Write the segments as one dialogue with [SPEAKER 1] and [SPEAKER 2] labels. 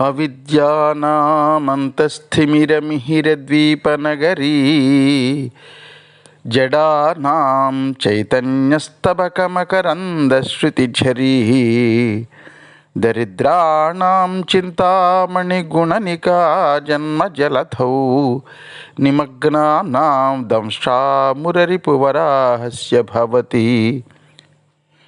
[SPEAKER 1] अविद्यानामन्तस्थिमिरमिहिरद्वीपनगरी। जडानां चैतन्यस्तबकमकरन्दश्रुतिझरी दरिद्राणां चिन्तामणिगुणनिका जन्मजलधौ निमग्नानां दंशामुररिपुवराहस्य भवति।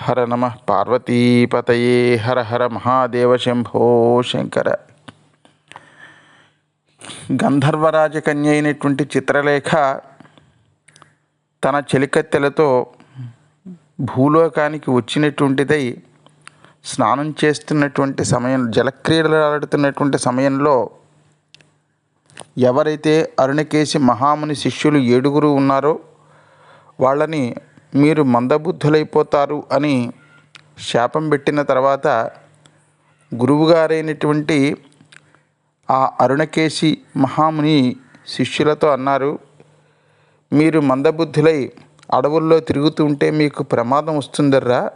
[SPEAKER 1] హర నమ పార్వతీపతయే హర హర మహాదేవ శంభో శంకర. గంధర్వరాజకన్య అయినటువంటి చిత్రలేఖ తన చెలికత్తెలతో భూలోకానికి వచ్చినటువంటిదై స్నానం చేస్తున్నటువంటి సమయం జలక్రీడలు ఆడుతున్నటువంటి సమయంలో ఎవరైతే అరుణకేశి మహాముని శిష్యులు ఏడుగురు ఉన్నారో వాళ్ళని మీరు మందబుద్ధులైపోతారు అని శాపం పెట్టిన తర్వాత గురువుగారైనటువంటి ఆ అరుణకేశి మహాముని శిష్యులతో అన్నారు మీరు మందబుద్ధులై అడవుల్లో తిరుగుతూ ఉంటే మీకు ప్రమాదం వస్తుందర్రా.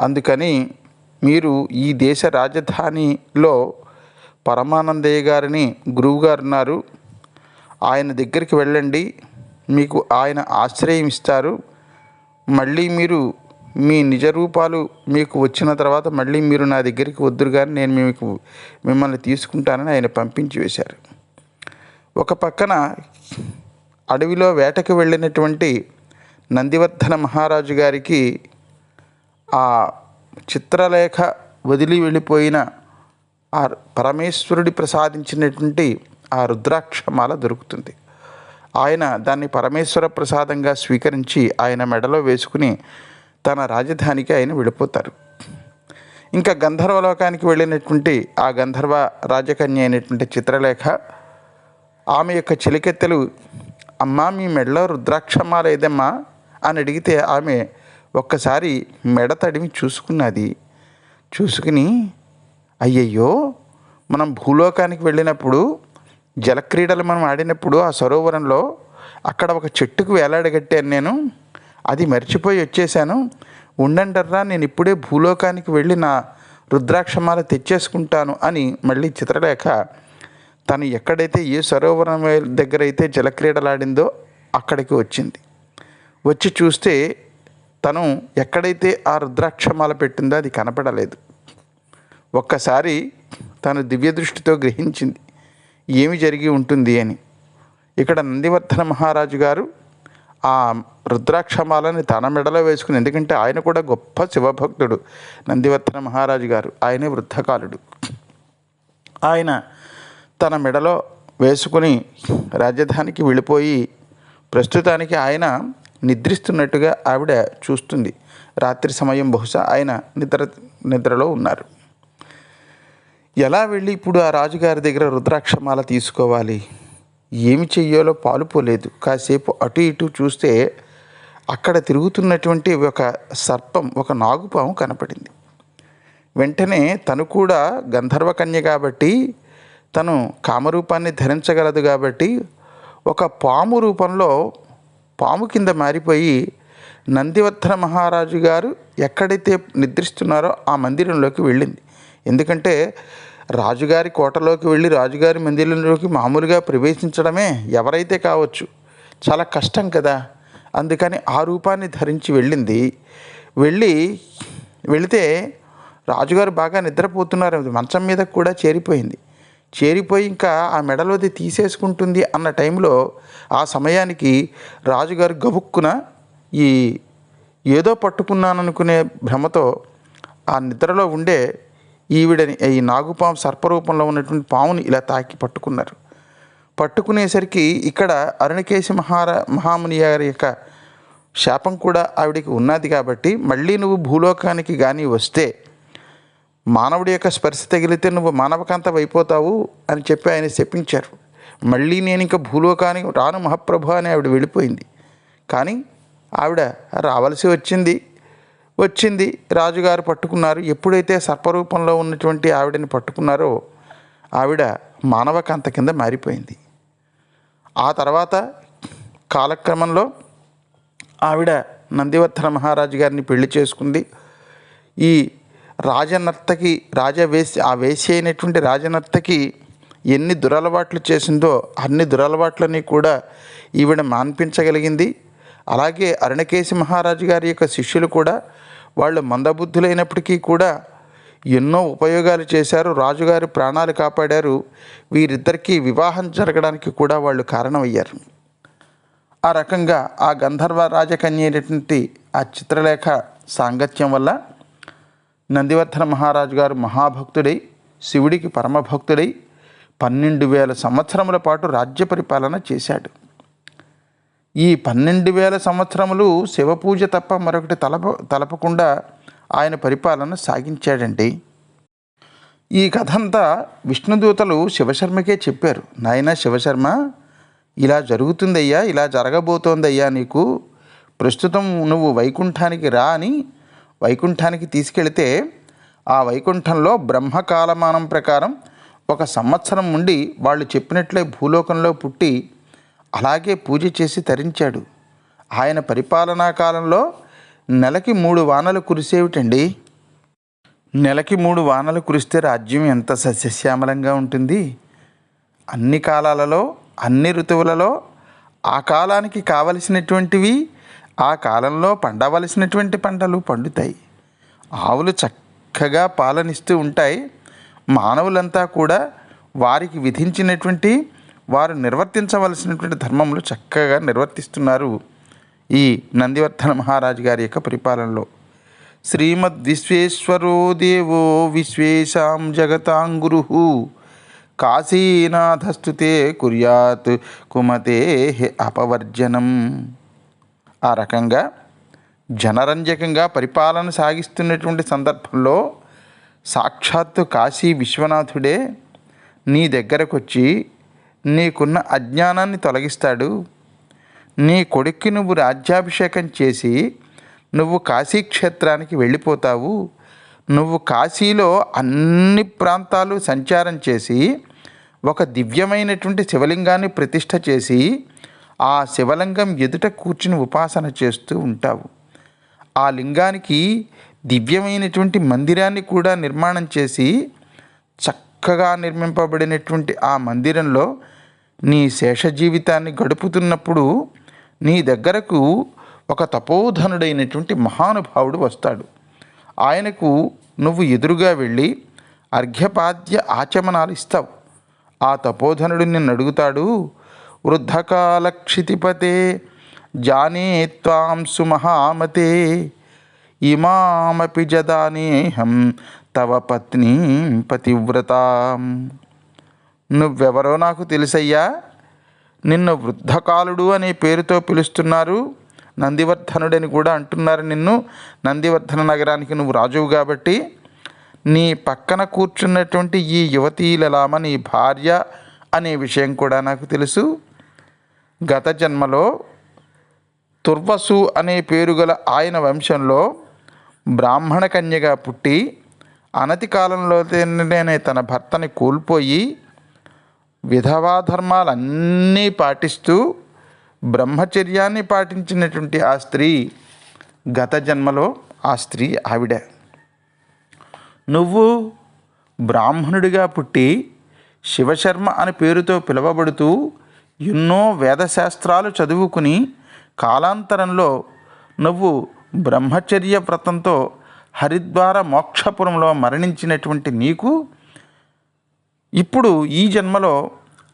[SPEAKER 1] అందుకని మీరు ఈ దేశ రాజధానిలో పరమానందయ్య గారిని గురువుగారు ఉన్నారు. ఆయన దగ్గరికి వెళ్ళండి. మీకు ఆయన ఆశ్రయం ఇస్తారు. మళ్ళీ మీరు మీ నిజ రూపాలు మీకు వచ్చిన తర్వాత మళ్ళీ మీరు నా దగ్గరికి వద్దురు కానీ నేను మీకు మిమ్మల్ని తీసుకుంటానని ఆయన పంపించి వేశారు. ఒక పక్కన అడవిలో వేటకు వెళ్ళినటువంటి నందివర్ధన మహారాజు గారికి ఆ చిత్రలేఖ వదిలి వెళ్ళిపోయిన ఆ పరమేశ్వరుడి ప్రసాదించినటువంటి ఆ రుద్రాక్షమాల దొరుకుతుంది. ఆయన దాన్ని పరమేశ్వర ప్రసాదంగా స్వీకరించి ఆయన మెడలో వేసుకుని తన రాజధానికి ఆయన వెళ్ళిపోతారు. ఇంకా గంధర్వలోకానికి వెళ్ళినటువంటి ఆ గంధర్వ రాజకన్య అయినటువంటి చిత్రలేఖ ఆమె యొక్క చిలికెత్తెలు అమ్మా మీ మెడలో రుద్రాక్షమాల ఏదమ్మా? అని అడిగితే ఆమె ఒక్కసారి మెడ తడిమి చూసుకున్నది. చూసుకుని అయ్యయ్యో మనం భూలోకానికి వెళ్ళినప్పుడు జలక్రీడలు మనం ఆడినప్పుడు ఆ సరోవరంలో అక్కడ ఒక చెట్టుకు వేలాడగట్టాను నేను. అది మర్చిపోయి వచ్చేసాను. ఉండండర్రా నేను ఇప్పుడే భూలోకానికి వెళ్ళి నా రుద్రాక్షమాల తెచ్చేసుకుంటాను అని మళ్ళీ చిత్రలేఖ తను ఎక్కడైతే ఏ సరోవరం దగ్గర అయితే జలక్రీడలాడిందో అక్కడికి వచ్చింది. వచ్చి చూస్తే తను ఎక్కడైతే ఆ రుద్రాక్షమాల పెట్టిందో అది కనపడలేదు. ఒక్కసారి తను దివ్య దృష్టితో గ్రహించింది. ఏమి జరిగి ఉంటుంది అని. ఇక్కడ నందివర్ధన మహారాజు గారు ఆ రుద్రాక్షమాలని తన మెడలో వేసుకుని ఎందుకంటే ఆయన కూడా గొప్ప శివభక్తుడు నందివర్ధన మహారాజు గారు. ఆయనే వృద్ధకాలుడు. ఆయన తన మెడలో వేసుకుని రాజధానికి వెళ్ళిపోయి ప్రస్తుతానికి ఆయన నిద్రిస్తున్నట్టుగా ఆవిడ చూస్తుంది. రాత్రి సమయం బహుశా ఆయన నిద్ర నిద్రలో ఉన్నారు. ఎలా వెళ్ళి ఇప్పుడు ఆ రాజుగారి దగ్గర రుద్రాక్షమాల తీసుకోవాలి? ఏమి చెయ్యాలో పాలుపోలేదు కాసేపు అటు ఇటు చూస్తే అక్కడ తిరుగుతున్నటువంటి ఒక సర్పం ఒక నాగుపాము కనపడింది. వెంటనే తను కూడా గంధర్వ కన్య కాబట్టి తను కామరూపాన్ని ధరించగలదు కాబట్టి ఒక పాము రూపంలో పాము కింద మారిపోయి నందివర్ధన మహారాజు గారు ఎక్కడైతే నిద్రిస్తున్నారో ఆ మందిరంలోకి వెళ్ళింది. ఎందుకంటే రాజుగారి కోటలోకి వెళ్ళి రాజుగారి మందిరంలోకి మామూలుగా ప్రవేశించడమే ఎవరైతే కావచ్చు చాలా కష్టం కదా. అందుకని ఆ రూపాన్ని ధరించి వెళ్ళింది. వెళ్ళి వెళితే రాజుగారు బాగా నిద్రపోతున్నారు. మంచం మీద కూడా చేరిపోయింది. చేరిపోయి ఇంకా ఆ మెడలోది తీసేసుకుంటుంది అన్న టైంలో ఆ సమయానికి రాజుగారు గబుక్కున ఈ ఏదో పట్టుకున్నాననుకునే భ్రమతో ఆ నిద్రలో ఉండే ఈవిడని ఈ నాగుపాము సర్పరూపంలో ఉన్నటువంటి పాముని ఇలా తాకి పట్టుకున్నారు. పట్టుకునేసరికి ఇక్కడ అరుణకేశి మహారా మహాముని గారి యొక్క శాపం కూడా ఆవిడికి ఉన్నది కాబట్టి మళ్ళీ నువ్వు భూలోకానికి కానీ వస్తే మానవుడి యొక్క స్పర్శ తగిలితే నువ్వు మానవకాంతం అయిపోతావు అని చెప్పి ఆయన చెప్పించారు మళ్ళీ నేను ఇంకా భూలోకానికి రాను మహాప్రభు అని ఆవిడ వెళ్ళిపోయింది. కానీ ఆవిడ రావలసి వచ్చింది. వచ్చింది. రాజుగారు పట్టుకున్నారు. ఎప్పుడైతే సర్పరూపంలో ఉన్నటువంటి ఆవిడని పట్టుకున్నారో ఆవిడ మానవకాంత కింద మారిపోయింది. ఆ తర్వాత కాలక్రమంలో ఆవిడ నందివర్ధన మహారాజు గారిని పెళ్ళి చేసుకుంది. ఈ రాజనర్తకి రాజవేసి ఆ వేసి అయినటువంటి రాజనర్తకి ఎన్ని దురలవాట్లు చేసిందో అన్ని దురలవాట్లని కూడా ఈవిడ మాన్పించగలిగింది. అలాగే అరుణకేశి మహారాజు గారి యొక్క శిష్యులు కూడా వాళ్ళు మందబుద్ధులైనప్పటికీ కూడా ఎన్నో ఉపయోగాలు చేశారు రాజుగారి ప్రాణాలు కాపాడారు. వీరిద్దరికీ వివాహం జరగడానికి కూడా వాళ్ళు కారణమయ్యారు. ఆ రకంగా ఆ గంధర్వ రాజకన్య అయినటువంటి ఆ చిత్రలేఖ సాంగత్యం వల్ల నందివర్ధన మహారాజు గారు మహాభక్తుడై శివుడికి పరమభక్తుడై పన్నెండు వేల సంవత్సరముల పాటు రాజ్య పరిపాలన చేశాడు. ఈ పన్నెండు వేల సంవత్సరములు శివపూజ తప్ప మరొకటి తలప తలపకుండా ఆయన పరిపాలన సాగించాడండి. ఈ కథంతా విష్ణుదూతలు శివశర్మకే చెప్పారు. నాయన శివశర్మ ఇలా జరుగుతుందయ్యా ఇలా జరగబోతోందయ్యా నీకు. ప్రస్తుతం నువ్వు వైకుంఠానికి రా అని వైకుంఠానికి తీసుకెళితే ఆ వైకుంఠంలో బ్రహ్మకాలమానం ప్రకారం ఒక సంవత్సరం ఉండి వాళ్ళు చెప్పినట్లే భూలోకంలో పుట్టి అలాగే పూజ చేసి తరించాడు. ఆయన పరిపాలనా కాలంలో నెలకి మూడు వానలు కురిసేవిటండి. నెలకి మూడు వానలు కురిస్తే రాజ్యం ఎంత సస్యశ్యామలంగా ఉంటుంది. అన్ని కాలాలలో అన్ని ఋతువులలో ఆ కాలానికి కావలసినటువంటివి ఆ కాలంలో పండవలసినటువంటి పంటలు పండుతాయి. ఆవులు చక్కగా పాలనిస్తూ ఉంటాయి. మానవులంతా కూడా వారికి విధించినటువంటి వారు నిర్వర్తించవలసినటువంటి ధర్మములు చక్కగా నిర్వర్తిస్తున్నారు ఈ నందివర్ధన మహారాజు గారి యొక్క పరిపాలనలో. శ్రీమద్ విశ్వేశ్వరో దేవో విశ్వేశాం జగతాం గురు కాశీనాథస్తుతే కుర్యాత్ కుమతే అపవర్జనం. ఆ రకంగా జనరంజకంగా పరిపాలన సాగిస్తున్నటువంటి సందర్భంలో సాక్షాత్తు కాశీ విశ్వనాథుడే నీ దగ్గరకు వచ్చి నీకున్న అజ్ఞానాన్ని తొలగిస్తాడు. నీ కొడుక్కి నువ్వు రాజ్యాభిషేకం చేసి నువ్వు కాశీక్షేత్రానికి వెళ్ళిపోతావు. నువ్వు కాశీలో అన్ని ప్రాంతాలు సంచారం చేసి ఒక దివ్యమైనటువంటి శివలింగాన్ని ప్రతిష్ట చేసి ఆ శివలింగం ఎదుట కూర్చుని ఉపాసన చేస్తూ ఉంటావు. ఆ లింగానికి దివ్యమైనటువంటి మందిరాన్ని కూడా నిర్మాణం చేసి చక్కగా నిర్మింపబడినటువంటి ఆ మందిరంలో నీ శేష జీవితాన్ని గడుపుతున్నప్పుడు నీ దగ్గరకు ఒక తపోధనుడైనటువంటి మహానుభావుడు వస్తాడు. ఆయనకు నువ్వు ఎదురుగా వెళ్ళి అర్ఘ్యపాద్య ఆచమనాలు ఇస్తావు. ఆ తపోధనుడు నిన్ను అడుగుతాడు వృద్ధకాల క్షితిపతే జానే త్వాం సుమహామతే ఇమామపి జదానేహం తవ పత్ని పతివ్రతాం. నువ్వెవరో నాకు తెలుసయ్యా? నిన్ను వృద్ధకాలుడు అనే పేరుతో పిలుస్తున్నారు. నందివర్ధనుడని కూడా అంటున్నారు నిన్ను. నందివర్ధన నగరానికి నువ్వు రాజువు కాబట్టి. నీ పక్కన కూర్చున్నటువంటి ఈ యువతీలలామ నీ భార్య అనే విషయం కూడా నాకు తెలుసు. గత జన్మలో తుర్వసు అనే పేరు గల ఆయన వంశంలో బ్రాహ్మణ కన్యగా పుట్టి అనతి కాలంలోనే తన భర్తని కోల్పోయి విధవా ధర్మాలన్నీ పాటిస్తూ బ్రహ్మచర్యాన్ని పాటించినటువంటి ఆ స్త్రీ గత జన్మలో ఆ స్త్రీ ఆవిడ. నువ్వు బ్రాహ్మణుడిగా పుట్టి శివశర్మ అని పేరుతో పిలువబడుతూ ఎన్నో వేదశాస్త్రాలు చదువుకుని కాలాంతరంలో నువ్వు బ్రహ్మచర్య వ్రతంతో హరిద్వార మోక్షపురంలో మరణించినటువంటి నీకు ఇప్పుడు ఈ జన్మలో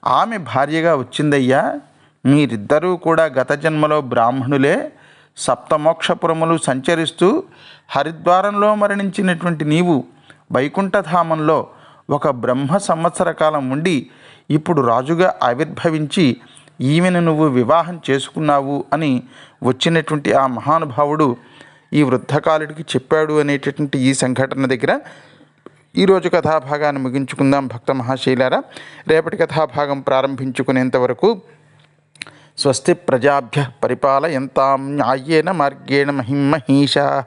[SPEAKER 1] ఆమె భార్యగా వచ్చిందయ్యా. మీరిద్దరూ కూడా గత జన్మలో బ్రాహ్మణులే. సప్తమోక్షపురములు సంచరిస్తూ హరిద్వారంలో మరణించినటువంటి నీవు వైకుంఠధామంలో ఒక బ్రహ్మ సంవత్సర కాలం ఉండి ఇప్పుడు రాజుగా ఆవిర్భవించి ఈమెను నువ్వు వివాహం చేసుకున్నావు అని వచ్చినటువంటి ఆ మహానుభావుడు ఈ వృద్ధకాలుడికి చెప్పాడు అనేటటువంటి ఈ సంఘటన దగ్గర ఈరోజు కథాభాగాన్ని ముగించుకుందాం భక్త మహాశైలారా. రేపటి కథాభాగం ప్రారంభించుకునేంత వరకు స్వస్తి ప్రజాభ్య పరిపాలయంతాం న్యాయేన మార్గేణ మహిమహీషా.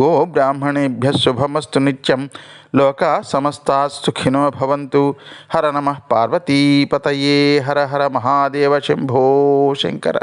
[SPEAKER 1] గో బ్రాహ్మణేభ్య శుభమస్తు నిత్యం. లోకా సమస్తా సుఖినో భవంతు. హర నమ పార్వతీపతయే. హర హర మహాదేవ శంభో శంకర.